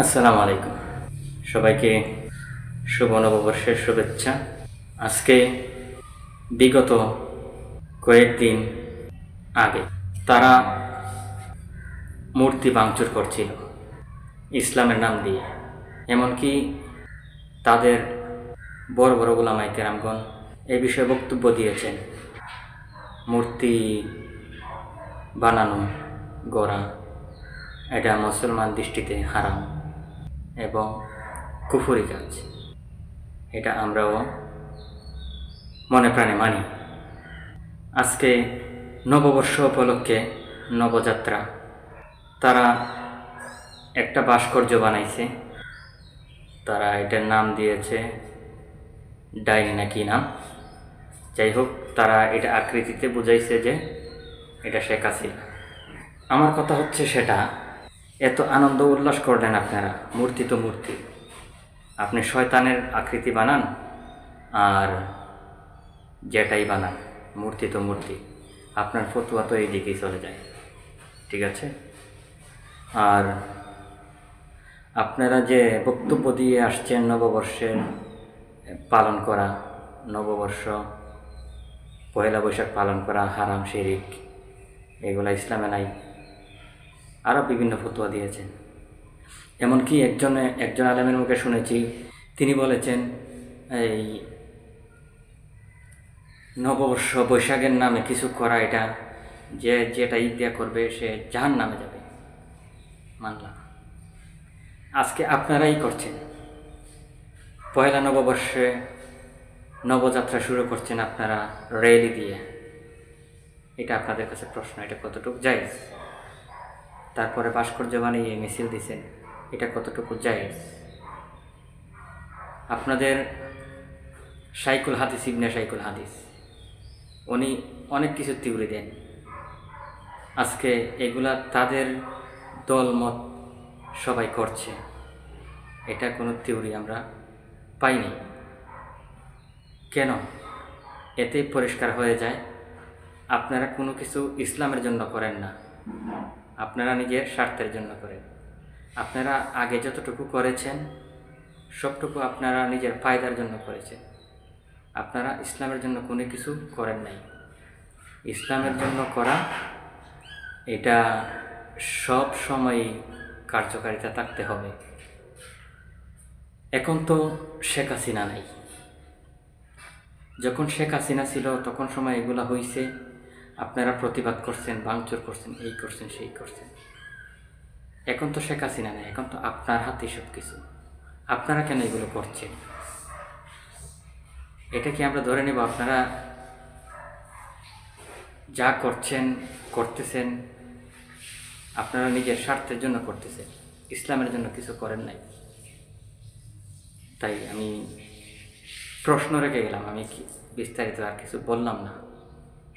আসসালামু আলাইকুম। সবাইকে শুভ নববর্ষের শুভেচ্ছা। আজকে বিগত কয়েকদিন আগে তারা মূর্তি ভাঙচুর করছিল ইসলামের নাম দিয়ে। এমনকি তাদের বড় বড় গোলামাই কেরামগণ এই বিষয়ে বক্তব্য দিয়েছেন। মূর্তি বানানো গড়া, এটা মুসলমান দৃষ্টিতে হারাম। এবং কুফুরি কাজ। এটা আমরাও মনে প্রাণে মানি। আজকে নববর্ষ উপলক্ষে নবযাত্রা। তারা একটা ভাস্কর্য বানাইছে। তারা এটার নাম দিয়েছে ডাইনি না কি নাম? যাই হোক, তারা এটা আকৃতিতে বুঝাইছে যে এটা শেখ আমার কথা হচ্ছে সেটা এত আনন্দ উল্লাস করলেন আপনারা, মূর্তি তো মূর্তি। আপনি শয়তানের আকৃতি বানান আর যেটাই বানান, মূর্তি তো মূর্তি। আপনার ফতুয়া তো এই দিকেই চলে যায়, ঠিক আছে? আর আপনারা যে বক্তব্য দিয়ে আসছেন নববর্ষের, পালন করা নববর্ষ, পয়লা বৈশাখ পালন করা হারাম শিরিক, এগুলা ইসলামে নাই। আরও বিভিন্ন ফতোয়া দিয়েছেন। এমনকি একজনে, একজন আলেমের মুখে শুনেছি, তিনি বলেছেন, এই নববর্ষ বৈশাখের নামে কিছু করা এটা, যে, যেটা ইদ্যা করবে, সে জাহান নামে যাবে। মানলাম। আজকে আপনারাই করছেন। পয়লা নববর্ষে নবযাত্রা শুরু করছেন আপনারা রেলি দিয়ে। এটা আপনাদের কাছে প্রশ্ন, এটা কতটুকু জায়েজ? তারপরে ভাস্কর্য বানিয়ে মিছিল দিছেন এটা কতটুকু জায়েজ? আপনাদের সাইকুল হাদিস, ইবনে সাইকুল হাদিস। উনি অনেক কিছু তিউরি দেন। আজকে এগুলা তাদের দলমত সবাই করছে। এটা কোনো থিওরি আমরা পাইনি। কেন? এতে পরিষ্কার হয়ে যায়, আপনারা কোনো কিছু ইসলামের জন্য করেন না। আপনারা নিজের স্বার্থের জন্য করেন। আপনারা আগে যতটুকু করেছেন, সবটুকু আপনারা নিজের ফায়দার জন্য করেছেন। আপনারা ইসলামের জন্য কোনো কিছু করেন নাই। ইসলামের জন্য করা, এটা সব সময় কার্যকারিতা থাকতে হবে। এখন তো শেখ হাসিনা নাই। যখন শেখ হাসিনা ছিল, তখন সময় এগুলা হয়েছে আপনারা প্রতিবাদ করছেন, ভাঙচুর করছেন, এই করছেন, সেই করছেন। এখন তো শেখ হাসিনা নেই, এখন তো আপনার হাতে সব কিছু আপনারা কেন এগুলো করছেন? এটা কি আমরা ধরে নেব আপনারা যা করছেন, করতেছেন, আপনারা নিজের স্বার্থের জন্য করতেছেন, ইসলামের জন্য কিছু করেন নাই? তাই আমি প্রশ্ন রেখে গেলাম, আমি কি বিস্তারিত আর কিছু বললাম না।